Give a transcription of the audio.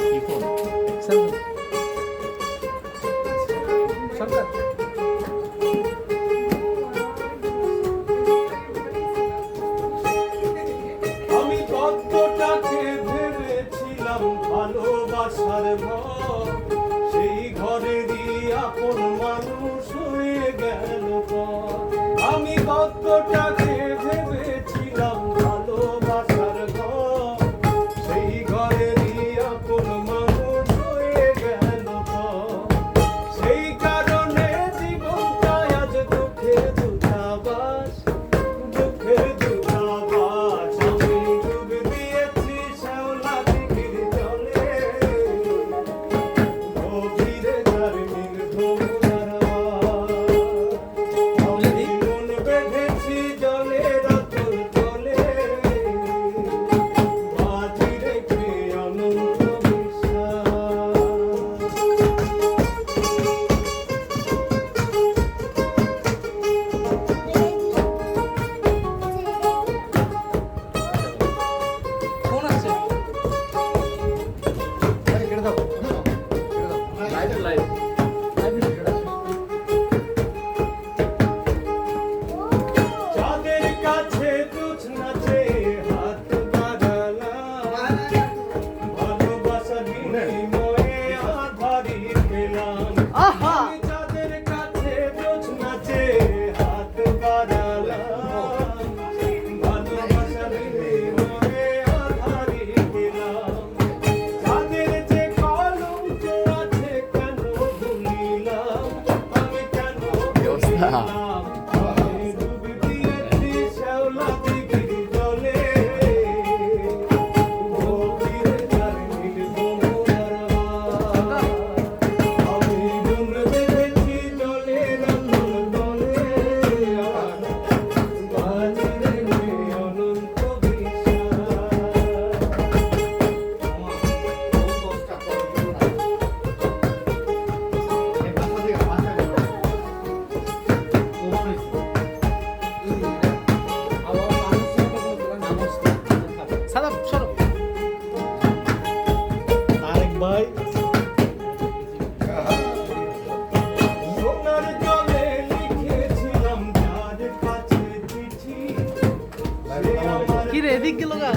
কি ফোন সরকার। আমি পদ্মটাকে ভেবেছিলাম ভালোবাসার ঘর কি রে এদিক গেল গা